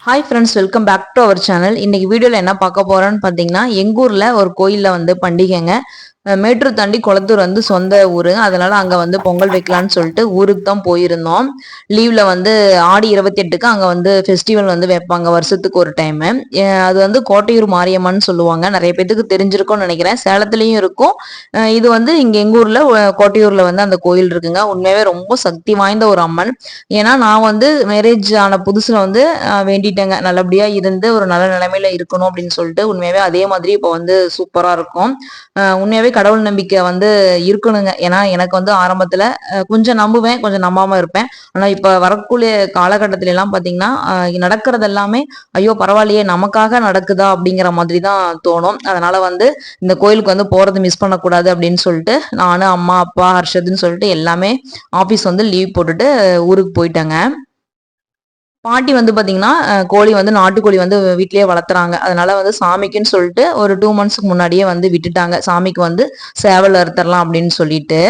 Hi friends welcome back to our channel இன்னைக்கு வீடியோவில் என்ன பார்க்க போகிறோன்னு பார்த்தீங்கன்னா எங்க ஊர்ல ஒரு கோயிலில் வந்து பண்டிகைங்க. மேட்டூர் தாண்டி குளத்தூர் வந்து சொந்த ஊரு. அதனால அங்க வந்து பொங்கல் வைக்கலாம்னு சொல்லிட்டு ஊருக்கு தான் போயிருந்தோம். லீவ்ல வந்து ஆடி இருபத்தி எட்டுக்கு அங்க வந்து ஃபெஸ்டிவல் வந்து வைப்பாங்க வருஷத்துக்கு ஒரு டைம் அது வந்து கோட்டையூர் மாரியம்மன் சொல்லுவாங்க. நிறைய பேத்துக்கு தெரிஞ்சிருக்கும்னு நினைக்கிறேன். சேலத்துலயும் இருக்கும். இது வந்து இங்க எங்க ஊர்ல கோட்டையூரில் கோட்டையூர்ல வந்து அந்த கோயில் இருக்குங்க. உண்மையாவே ரொம்ப சக்தி வாய்ந்த ஒரு அம்மன். ஏன்னா நான் வந்து மேரேஜ் ஆன புதுசுல வந்து வேண்டிட்டேங்க. நல்லபடியா இருந்து ஒரு நல்ல நிலைமையில இருக்கணும் அப்படின்னு சொல்லிட்டு உண்மையாவே அதே மாதிரி இப்போ வந்து சூப்பரா இருக்கும். உண்மையாகவே உண்மையாவே கடவுள் நம்பிக்கை வந்து இருக்கணுங்க. ஏன்னா எனக்கு வந்து ஆரம்பத்துல கொஞ்சம் நம்புவேன் கொஞ்சம் நம்பாம இருப்பேன். ஆனா இப்ப வரக்கூடிய காலகட்டத்தில எல்லாம் பாத்தீங்கன்னா நடக்கிறது எல்லாமே ஐயோ பரவாயில்லையே நமக்காக நடக்குதா அப்படிங்கிற மாதிரி தான் தோணும். அதனால வந்து இந்த கோயிலுக்கு வந்து போறது மிஸ் பண்ணக்கூடாது அப்படின்னு சொல்லிட்டு நானும் அம்மா அப்பா ஹர்ஷத்துன்னு சொல்லிட்டு எல்லாமே ஆபீஸ் வந்து லீவ் போட்டுட்டு ஊருக்கு போயிட்டேங்க. பாட்டி வந்து பார்த்தீங்கன்னா கோழி வந்து நாட்டுக்கோழி வந்து வீட்லேயே வளர்த்துறாங்க. அதனால வந்து சாமிக்குன்னு சொல்லிட்டு ஒரு டூ மந்த்ஸ்க்கு முன்னாடியே வந்து விட்டுட்டாங்க. சாமிக்கு வந்து சேவல் அறுத்தரலாம் அப்படின்னு சொல்லிட்டு.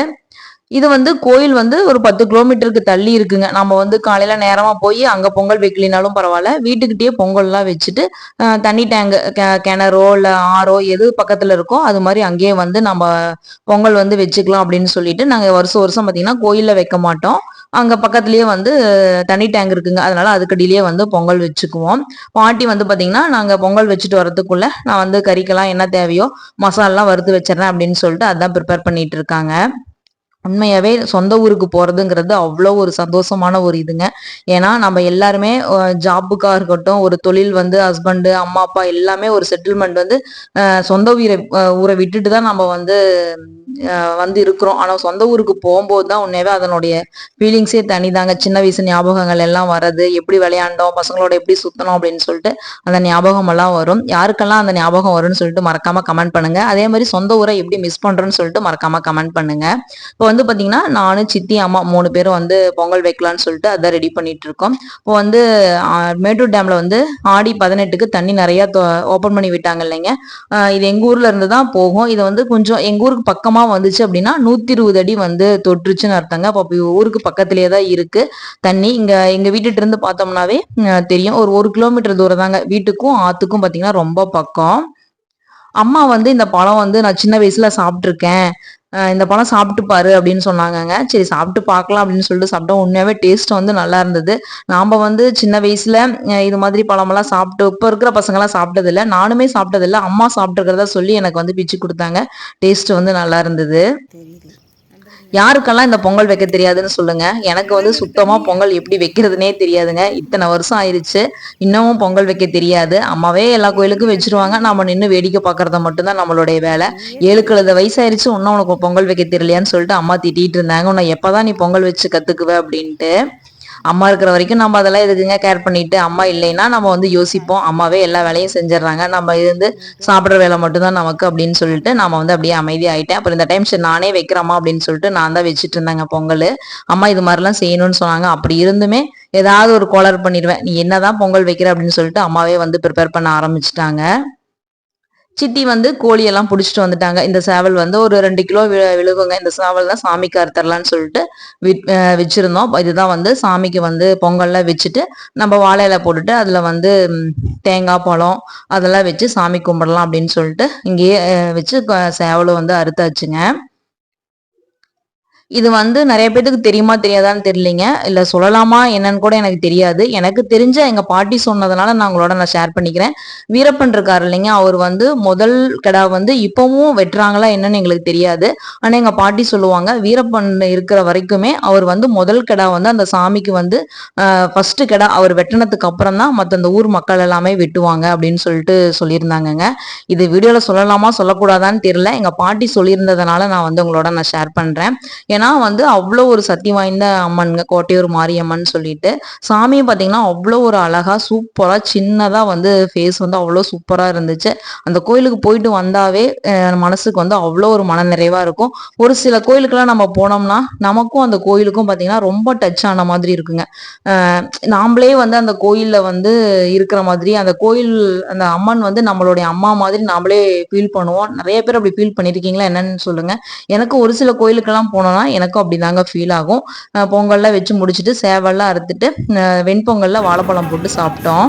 இது வந்து கோயில் வந்து ஒரு பத்து கிலோமீட்டருக்கு தள்ளி இருக்குங்க. நம்ம வந்து காலையில நேரமா போய் அங்க பொங்கல் வைக்கலினாலும் பரவாயில்ல. வீட்டுக்கிட்டேயே பொங்கல்லாம் வச்சுட்டு தண்ணி டேங்கு கிணறோ இல்ல ஆறோ எது பக்கத்துல இருக்கோ அது மாதிரி அங்கேயே வந்து நம்ம பொங்கல் வந்து வச்சுக்கலாம் அப்படின்னு சொல்லிட்டு நாங்க வருஷம் வருஷம் பாத்தீங்கன்னா கோயில்ல வைக்க மாட்டோம். அங்க பக்கத்துலயே வந்து தண்ணி டேங்க் இருக்குங்க. அதனால அதுக்கடியிலேயே வந்து பொங்கல் வச்சுக்குவோம். பாட்டி வந்து பாத்தீங்கன்னா நாங்க பொங்கல் வச்சுட்டு வரதுக்குள்ள நான் வந்து கறிக்கெல்லாம் என்ன தேவையோ மசாலாம் வறுத்து வச்சிடறேன் அப்படின்னு சொல்லிட்டு அதான் ப்ரிப்பேர் பண்ணிட்டு இருக்காங்க. உண்மையாவே சொந்த ஊருக்கு போறதுங்கிறது அவ்வளோ ஒரு சந்தோஷமான ஒரு இதுங்க. ஏன்னா நம்ம எல்லாருமே ஜாப்புக்காக இருக்கட்டும் ஒரு தொழில் வந்து ஹஸ்பண்டு அம்மா அப்பா எல்லாமே ஒரு செட்டில்மெண்ட் வந்து சொந்த ஊரை ஊரை விட்டுட்டு தான் நம்ம வந்து வந்து இருக்கிறோம். ஆனால் சொந்த ஊருக்கு போகும்போது தான் உண்மையாவே அதனுடைய ஃபீலிங்ஸே தனிதாங்க. சின்ன வயசு ஞாபகங்கள் எல்லாம் வர்றது எப்படி விளையாண்டோம் பசங்களோட எப்படி சுத்தணும் அப்படின்னு சொல்லிட்டு அந்த ஞாபகம் எல்லாம் வரும். யாருக்கெல்லாம் அந்த ஞாபகம் வரும்னு சொல்லிட்டு மறக்காம கமெண்ட் பண்ணுங்க. அதே மாதிரி சொந்த ஊரை எப்படி மிஸ் பண்றோம்னு சொல்லிட்டு மறக்காம கமெண்ட் பண்ணுங்க. இப்போ வந்து பாத்தீங்கன்னா நானும் சித்தி அம்மா மூணு பேரும் வந்து பொங்கல் வைக்கலாம்னு சொல்லிட்டு அதான் ரெடி பண்ணிட்டு இருக்கோம். இப்போ வந்து மேட்டூர் டேம்ல வந்து ஆடி பதினெட்டுக்கு தண்ணி நிறைய ஓபன் பண்ணி விட்டாங்க இல்லைங்க. இது எங்க ஊர்ல இருந்து தான் போகும். இது வந்து கொஞ்சம் எங்க ஊருக்கு பக்கமா வந்துச்சு அப்படின்னா நூத்தி இருபது அடி வந்து தொற்றுச்சுன்னு அர்த்தங்க. அப்போ அப்ப ஊருக்கு பக்கத்திலேயே தான் இருக்கு தண்ணி. இங்க எங்க வீட்டுட்டு இருந்து பார்த்தோம்னாவே தெரியும். ஒரு ஒரு கிலோமீட்டர் தூரம் தாங்க வீட்டுக்கும் ஆற்றுக்கும் பார்த்தீங்கன்னா ரொம்ப பக்கம். அம்மா வந்து இந்த பழம் வந்து நான் சின்ன வயசுல சாப்பிட்ருக்கேன் இந்த பழம் சாப்பிட்டு பாரு அப்படின்னு சொன்னாங்கங்க. சரி சாப்பிட்டு பார்க்கலாம் அப்படின்னு சொல்லிட்டு சாப்பிட்டோம். உண்மையாவே டேஸ்ட் வந்து நல்லா இருந்தது. நாம வந்து சின்ன வயசுல இது மாதிரி பழமெல்லாம் சாப்பிட்டு இப்போ இருக்கிற பசங்களாம் சாப்பிட்டதில்ல. நானுமே சாப்பிட்டதில்ல. அம்மா சாப்பிட்டுருக்கிறதா சொல்லி எனக்கு வந்து பிச்சு கொடுத்தாங்க. டேஸ்ட் வந்து நல்லா இருந்தது. யாருக்கெல்லாம் இந்த பொங்கல் வைக்க தெரியாதுன்னு சொல்லுங்க. எனக்கு வந்து சுத்தமா பொங்கல் எப்படி வைக்கிறதுனே தெரியாதுங்க. இத்தனை வருஷம் ஆயிடுச்சு இன்னமும் பொங்கல் வைக்க தெரியாது. அம்மாவே எல்லா கோயிலுக்கும் வச்சிருவாங்க. நாம நின்று வேடிக்கை பார்க்கறத மட்டும்தான் நம்மளுடைய வேலை. ஏழு வயசாயிருச்சு. இன்னும் உனக்கு பொங்கல் வைக்க தெரியலையான்னு சொல்லிட்டு அம்மா திட்டிட்டு இருந்தாங்க. உன்னை எப்பதான் நீ பொங்கல் வச்சு கத்துக்குவ அப்படின்ட்டு. அம்மா இருக்கிற வரைக்கும் நம்ம அதெல்லாம் எதுக்குங்க கேர் பண்ணிட்டு அம்மா இல்லைன்னா நம்ம வந்து யோசிப்போம். அம்மாவே எல்லா வேலையும் செஞ்சிடறாங்க. நம்ம இருந்து சாப்பிட்ற வேலை மட்டும்தான் நமக்கு அப்படின்னு சொல்லிட்டு நம்ம வந்து அப்படியே அமைதி ஆயிட்டேன் அப்புறம் இந்த டைம் சரி நானே வைக்கிறேம்மா அப்படின்னு சொல்லிட்டு நான் தான் வச்சுட்டு இருந்தேங்க பொங்கல். அம்மா இது மாதிரிலாம் செய்யணும்னு சொன்னாங்க. அப்படி இருந்துமே ஏதாவது ஒரு கோளர் பண்ணிடுவேன். நீ என்னதான் பொங்கல் வைக்கிற அப்படின்னு சொல்லிட்டு அம்மாவே வந்து ப்ரிப்பேர் பண்ண ஆரம்பிச்சிட்டாங்க. சித்தி வந்து கோழியெல்லாம் பிடிச்சிட்டு வந்துட்டாங்க. இந்த சேவல் வந்து ஒரு ரெண்டு கிலோ விழுகுங்க. இந்த சேவல் தான் சாமிக்கு அறுத்தரலாம்னு சொல்லிட்டு வச்சிருந்தோம். இதுதான் வந்து சாமிக்கு வந்து பொங்கல்ல வச்சுட்டு நம்ம வாழை இலை போட்டுட்டு அதுல வந்து தேங்காய் பழம் அதெல்லாம் வச்சு சாமி கும்பிடலாம் அப்படின்னு சொல்லிட்டு இங்கேயே வச்சு க- சேவலும் வந்து அறுத்தாச்சுங்க. இது வந்து நிறைய பேத்துக்கு தெரியுமா தெரியாதான்னு தெரியலீங்க. இல்லை சொல்லலாமா என்னன்னு கூட எனக்கு தெரியாது. எனக்கு தெரிஞ்ச எங்கள் பாட்டி சொன்னதுனால நான் உங்களோட நான் ஷேர் பண்ணிக்கிறேன். வீரப்பன் இருக்காரு இல்லைங்க அவர் வந்து முதல் கடா வந்து இப்பவும் வெட்டுறாங்களா என்னன்னு எங்களுக்கு தெரியாது. ஆனால் எங்கள் பாட்டி சொல்லுவாங்க வீரப்பன் இருக்கிற வரைக்குமே அவர் வந்து முதல் கடா வந்து அந்த சாமிக்கு வந்து ஃபர்ஸ்ட் கடா அவர் வெட்டினதுக்கு அப்புறம் தான் மற்ற அந்த ஊர் மக்கள் எல்லாமே வெட்டுவாங்க அப்படின்னு சொல்லிட்டு சொல்லியிருந்தாங்கங்க. இது வீடியோவில் சொல்லலாமா சொல்லக்கூடாதான்னு தெரியல. எங்கள் பாட்டி சொல்லியிருந்ததுனால நான் வந்து உங்களோட நான் ஷேர் பண்ணுறேன் ஏன்னா வந்து அவ்வளோ ஒரு சக்தி வாய்ந்த அம்மனுங்க கோட்டையூர் மாரியம்மன் சொல்லிட்டு. சாமியை பார்த்தீங்கன்னா அவ்வளோ ஒரு அழகா சூப்பராக சின்னதாக வந்து ஃபேஸ் வந்து அவ்வளோ சூப்பராக இருந்துச்சு. அந்த கோயிலுக்கு போயிட்டு வந்தாவே மனசுக்கு வந்து அவ்வளோ ஒரு மன நிறைவாக இருக்கும். ஒரு சில கோயிலுக்கெல்லாம் நம்ம போனோம்னா நமக்கும் அந்த கோயிலுக்கும் பார்த்தீங்கன்னா ரொம்ப டச் ஆன மாதிரி இருக்குங்க. நாம்ளே வந்து அந்த கோயிலில் வந்து இருக்கிற மாதிரி அந்த கோயில் அந்த அம்மன் வந்து நம்மளுடைய அம்மா மாதிரி நாமளே ஃபீல் பண்ணுவோம். நிறைய பேர் அப்படி ஃபீல் பண்ணியிருக்கீங்களா என்னன்னு சொல்லுங்கள் எனக்கு ஒரு சில கோயிலுக்கெல்லாம் போனோம்னா தான் எனக்கும் அப்படி தாங்க ஃபீல் ஆகும் பொங்கல்லாம் வச்சு முடிச்சுட்டு சேவல்லாம் அறுத்துட்டு வெண்பொங்கல்ல வாழைப்பழம் போட்டு சாப்பிட்டோம்.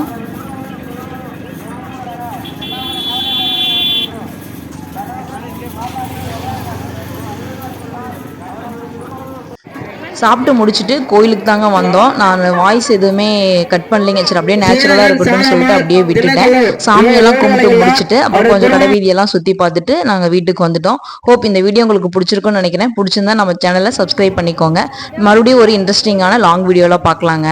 சாப்பிட்டு முடிச்சுட்டு கோயிலுக்கு தாங்க வந்தோம். நான் வாய்ஸ் எதுவுமே கட் பண்ணலைங்க. சரி அப்படியே நேச்சுரலாக இருக்கட்டும்னு சொல்லிட்டு அப்படியே விட்டுட்டேன். சாமியெல்லாம் கும்பிட்டு முடிச்சுட்டு அப்புறம் கொஞ்சம் கடை வீதியெல்லாம் சுற்றி பார்த்துட்டு நாங்கள் வீட்டுக்கு வந்துட்டோம். ஹோப் இந்த வீடியோ உங்களுக்கு பிடிச்சிருக்கும்னு நினைக்கிறேன். பிடிச்சிருந்தா நம்ம சேனலை சப்ஸ்கிரைப் பண்ணிக்கோங்க. மறுபடியும் ஒரு இன்ட்ரெஸ்டிங்கான லாங் வீடியோவில் பார்க்கலாங்க.